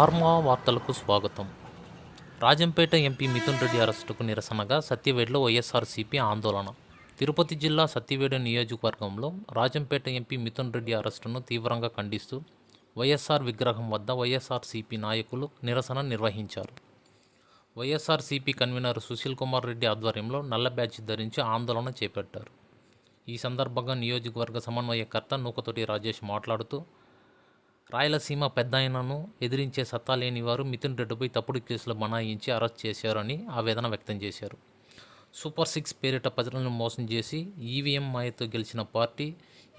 ఆర్మా వార్తలకు స్వాగతం. రాజంపేట ఎంపీ మిథున్ రెడ్డి అరెస్టుకు నిరసనగా సత్యవేడులో వైఎస్ఆర్సీపీ ఆందోళన. తిరుపతి జిల్లా సత్యవేడు నియోజకవర్గంలో రాజంపేట ఎంపీ మిథున్ రెడ్డి అరెస్టును తీవ్రంగా ఖండిస్తూ వైఎస్ఆర్ విగ్రహం వద్ద వైఎస్ఆర్సీపీ నాయకులు నిరసన నిర్వహించారు. వైఎస్ఆర్సీపీ కన్వీనర్ సుశీల్ కుమార్ రెడ్డి ఆధ్వర్యంలో నల్ల బ్యాడ్జ్ ధరించి ఆందోళన చేపట్టారు. ఈ సందర్భంగా నియోజకవర్గ సమన్వయకర్త నూకతోటి రాజేష్ మాట్లాడుతూ రాయలసీమ పెద్దాయనను ఎదిరించే సత్తా లేని వారు మిథున్ రెడ్డిపై తప్పుడు కేసులు బనాయించి అరెస్ట్ చేశారని ఆవేదన వ్యక్తం చేశారు. సూపర్ సిక్స్ పేరిట ప్రజలను మోసం చేసి ఈవీఎం మాయతో గెలిచిన పార్టీ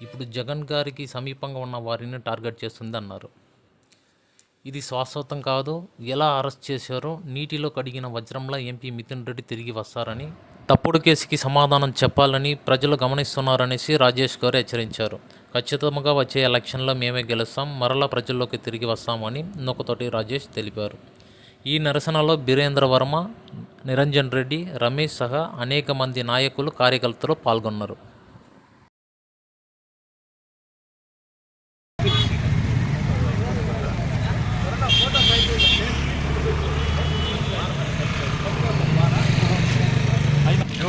ఇప్పుడు జగన్ గారికి సమీపంగా ఉన్న వారిని టార్గెట్ చేస్తుంది అన్నారు ఇది శాశ్వతం కాదు ఎలా అరెస్ట్ చేశారో నీటిలో కడిగిన వజ్రంలా ఎంపీ మిథున్ రెడ్డి తిరిగి వస్తారని తప్పుడు కేసుకి సమాధానం చెప్పాలని ప్రజలు గమనిస్తున్నారనేసి రాజేష్ గారు హెచ్చరించారు. ఖచ్చితంగా వచ్చే ఎలక్షన్లో మేమే గెలుస్తాం మరలా ప్రజల్లోకి తిరిగి వస్తామని నొక్కతోటి రాజేష్ తెలిపారు. ఈ నిరసనలో బీరేంద్ర వర్మ నిరంజన్ రెడ్డి రమేష్ సహా అనేక మంది నాయకులు కార్యకర్తలు పాల్గొన్నారు.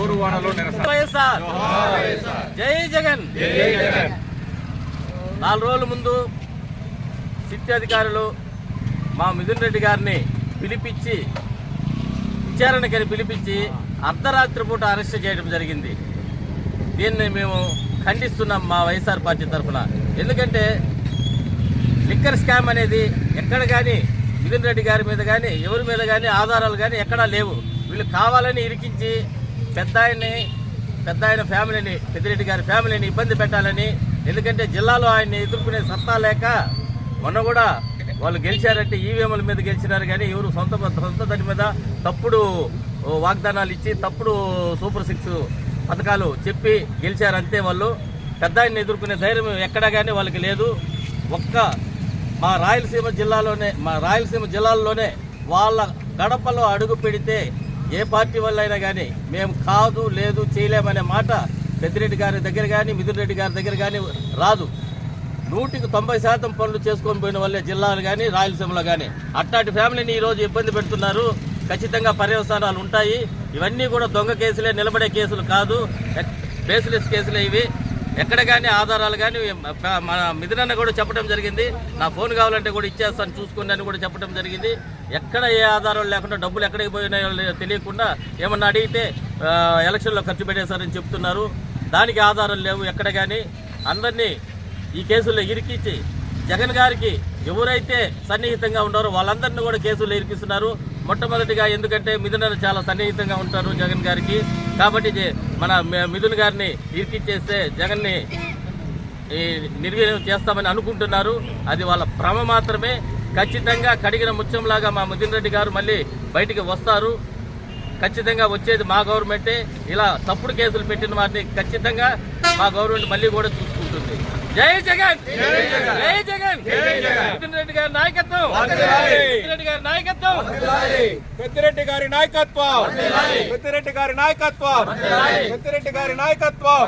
ఎవరు వానలో జై జగన్. నాలుగు రోజుల ముందు సిట్ అధికారులు మా మిథున్ రెడ్డి గారిని పిలిపించి విచారణకని పిలిపించి అర్ధరాత్రి పూట అరెస్ట్ చేయడం జరిగింది. దీన్ని మేము ఖండిస్తున్నాం మా వైఎస్ఆర్ పార్టీ తరఫున. ఎందుకంటే లిక్కర్ స్కామ్ అనేది ఎక్కడ కానీ మిథున్ రెడ్డి గారి మీద కానీ ఎవరి మీద కానీ ఆధారాలు కానీ ఎక్కడా లేవు. వీళ్ళు కావాలని ఇరికించి పెద్ద ఆయన్ని పెద్ద ఆయన ఫ్యామిలీని పెద్దిరెడ్డి గారి ఫ్యామిలీని ఇబ్బంది పెట్టాలని ఎందుకంటే జిల్లాలో ఆయన్ని ఎదుర్కొనే సత్తా లేక మొన్న కూడా వాళ్ళు గెలిచారంటే ఈవీఎంల మీద గెలిచినారు కానీ ఎవరు సొంత సొంత దాని మీద తప్పుడు వాగ్దానాలు ఇచ్చి తప్పుడు సూపర్ సిక్స్ పథకాలు చెప్పి గెలిచారంతే వాళ్ళు. పెద్ద ఆయన్ని ఎదుర్కొనే ధైర్యం ఎక్కడా కానీ వాళ్ళకి లేదు. ఒక్క మా రాయలసీమ జిల్లాలోనే మా రాయలసీమ జిల్లాల్లోనే వాళ్ళ గడపలో అడుగు పెడితే ఏ పార్టీ వల్ల అయినా కానీ మేము కాదు లేదు చేయలేమనే మాట పెద్దిరెడ్డి గారి దగ్గర కానీ మిథున్ రెడ్డి గారి దగ్గర కానీ రాదు. నూటికి తొంభై శాతం పనులు చేసుకొని పోయిన వాళ్ళే జిల్లాలు కానీ రాయలసీమలో కానీ అట్లాంటి ఫ్యామిలీని ఈరోజు ఇబ్బంది పెడుతున్నారు. ఖచ్చితంగా పర్యవసానాలు ఉంటాయి. ఇవన్నీ కూడా దొంగ కేసులే నిలబడే కేసులు కాదు. బేస్లెస్ కేసులే ఇవి. ఎక్కడ కానీ ఆధారాలు కానీ మన మిథునన్న కూడా చెప్పడం జరిగింది. నా ఫోన్ కావాలంటే కూడా ఇచ్చేస్తాను చూసుకోండి అని కూడా చెప్పడం జరిగింది. ఎక్కడ ఏ ఆధారాలు లేకుండా డబ్బులు ఎక్కడికి పోయినాయో తెలియకుండా ఏమన్నా అడిగితే ఎలక్షన్లో ఖర్చు పెట్టేశారని చెప్తున్నారు. దానికి ఆధారాలు లేవు ఎక్కడ కానీ అందరినీ ఈ కేసుల్లో ఇరికించి జగన్ గారికి ఎవరైతే సన్నిహితంగా ఉన్నారో వాళ్ళందరినీ కూడా కేసులు ఇరికిస్తున్నారు. మొట్టమొదటిగా ఎందుకంటే మిథున చాలా సన్నిహితంగా ఉంటారు జగన్ గారికి. కాబట్టి మన మి- మిథున్ గారిని ఇరికిచ్చేస్తే జగన్ని ఈ నిర్వీర్యం చేస్తామని అనుకుంటున్నారు. అది వాళ్ళ భ్రమ మాత్రమే. ఖచ్చితంగా కడిగిన ముత్యంలాగా మా మిథున్ రెడ్డి గారు మళ్ళీ బయటికి వస్తారు. ఖచ్చితంగా వచ్చేది మా గవర్నమెంటే. ఇలా తప్పుడు కేసులు పెట్టిన వారిని ఖచ్చితంగా మా గవర్నమెంట్ మళ్ళీ కూడా చూసుకుంటుంది. జై జగన్! జై జగన్! మిథున్ రెడ్డి గారి నాయకత్వం! రెడ్డి గారి నాయకత్వం! పెద్దిరెడ్డి గారి నాయకత్వం! పెద్దిరెడ్డి గారి నాయకత్వం! పెద్దిరెడ్డి గారి నాయకత్వం!